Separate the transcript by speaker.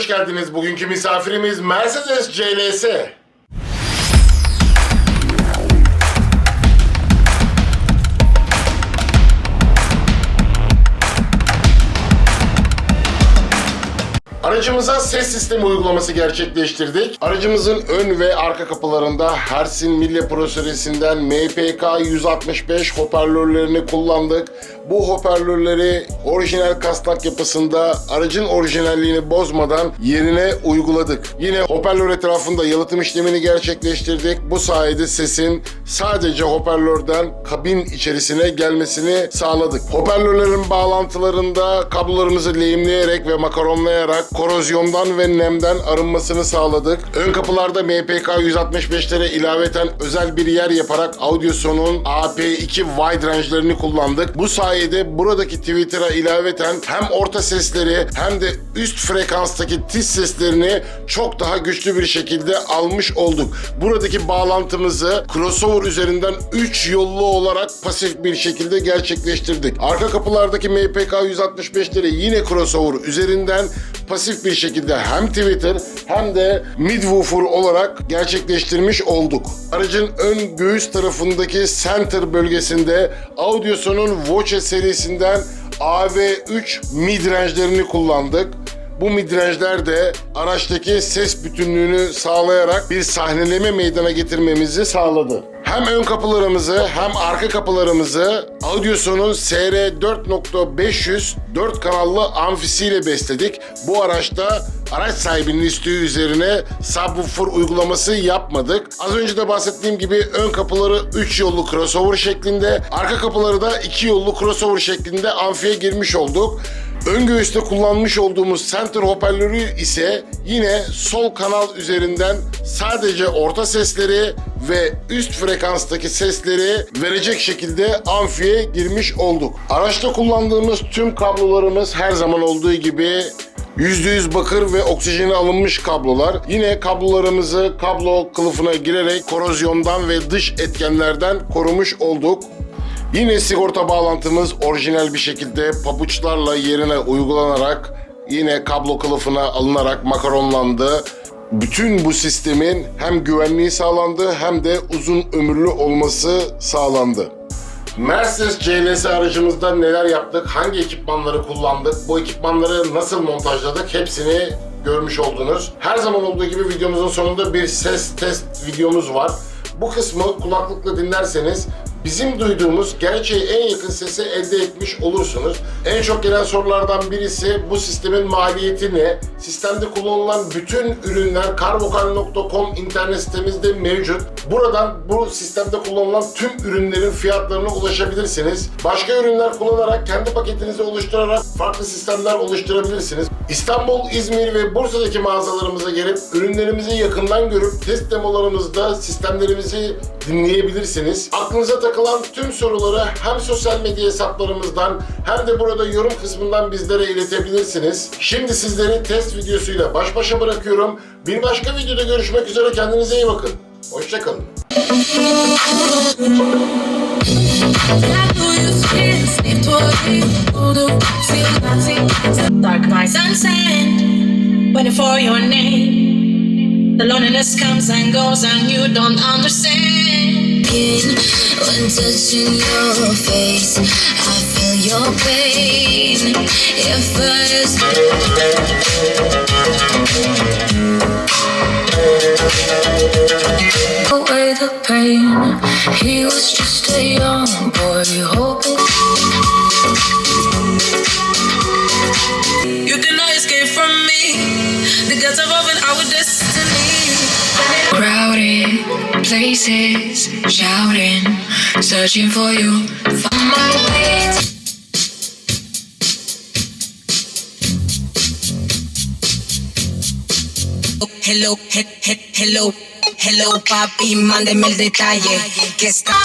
Speaker 1: hoş geldiniz. Bugünkü misafirimiz Mercedes CLS. Aracımıza ses sistemi uygulaması gerçekleştirdik. Aracımızın ön ve arka kapılarında Hertz'in Mille prosesöründen MPK 165 hoparlörlerini kullandık. Bu hoparlörleri orijinal kasnak yapısında aracın orijinalliğini bozmadan yerine uyguladık. Yine hoparlör etrafında yalıtım işlemini gerçekleştirdik. Bu sayede sesin sadece hoparlörden kabin içerisine gelmesini sağladık. Hoparlörlerin bağlantılarında kablolarımızı lehimleyerek ve makaronlayarak korozyondan ve nemden arınmasını sağladık. Ön kapılarda MPK 165'lere ilaveten özel bir yer yaparak Audioson'un AP2 wide range'lerini kullandık. Bu sayede buradaki Twitter'a ilaveten hem orta sesleri hem de üst frekanstaki tiz seslerini çok daha güçlü bir şekilde almış olduk. Buradaki bağlantımızı crossover üzerinden 3 yollu olarak pasif bir şekilde gerçekleştirdik. Arka kapılardaki MPK 165'leri yine crossover üzerinden pasif bir şekilde hem Twitter hem de midwoofer olarak gerçekleştirmiş olduk. Aracın ön göğüs tarafındaki center bölgesinde Audioson'un Voce serisinden AV3 midrange'lerini kullandık. Bu midrange'ler de araçtaki ses bütünlüğünü sağlayarak bir sahneleme meydana getirmemizi sağladı. Hem ön kapılarımızı hem arka kapılarımızı Audioson'un SR 4.500 4 kanallı amfisiyle besledik. Bu araçta araç sahibinin isteği üzerine subwoofer uygulaması yapmadık. Az önce de bahsettiğim gibi ön kapıları 3 yollu crossover şeklinde, arka kapıları da 2 yollu crossover şeklinde amfiye girmiş olduk. Ön göğüste kullanmış olduğumuz center hoparlörü ise yine sol kanal üzerinden sadece orta sesleri ve üst frekanstaki sesleri verecek şekilde amfiye girmiş olduk. Araçta kullandığımız tüm kablolarımız her zaman olduğu gibi %100 bakır ve oksijeni alınmış kablolar. Yine kablolarımızı kablo kılıfına girerek korozyondan ve dış etkenlerden korumuş olduk. Yine sigorta bağlantımız orijinal bir şekilde pabuçlarla yerine uygulanarak yine kablo kılıfına alınarak makaronlandı. Bütün bu sistemin hem güvenliği sağlandı hem de uzun ömürlü olması sağlandı. Mercedes CLS aracımızda neler yaptık, hangi ekipmanları kullandık, bu ekipmanları nasıl montajladık hepsini görmüş oldunuz. Her zaman olduğu gibi videomuzun sonunda bir ses test videomuz var. Bu kısmı kulaklıkla dinlerseniz bizim duyduğumuz gerçeğe en yakın sesi elde etmiş olursunuz. En çok gelen sorulardan birisi bu sistemin maliyeti ne? Sistemde kullanılan bütün ürünler carvokal.com internet sitemizde mevcut. Buradan bu sistemde kullanılan tüm ürünlerin fiyatlarına ulaşabilirsiniz. Başka ürünler kullanarak kendi paketinizi oluşturarak farklı sistemler oluşturabilirsiniz. İstanbul, İzmir ve Bursa'daki mağazalarımıza gelip ürünlerimizi yakından görüp test demolarımızda sistemlerimizi dinleyebilirsiniz. Aklınıza takılan tüm soruları hem sosyal medya hesaplarımızdan hem de burada yorum kısmından bizlere iletebilirsiniz. Şimdi sizleri test videosuyla baş başa bırakıyorum. Bir başka videoda görüşmek üzere kendinize iyi bakın. Hoşçakalın.
Speaker 2: Dark night sunset, waiting for your name. The loneliness comes and goes, and you don't understand.
Speaker 3: When touching your face, I feel your pain. If I the pain, he was just a young boy hoping.
Speaker 2: You cannot escape from me. The gates have opened our destiny.
Speaker 3: Crowded places, shouting, searching for you. Found my way. to-
Speaker 4: Hello, he, he, hello, hello, papi, mándeme el detalle que está.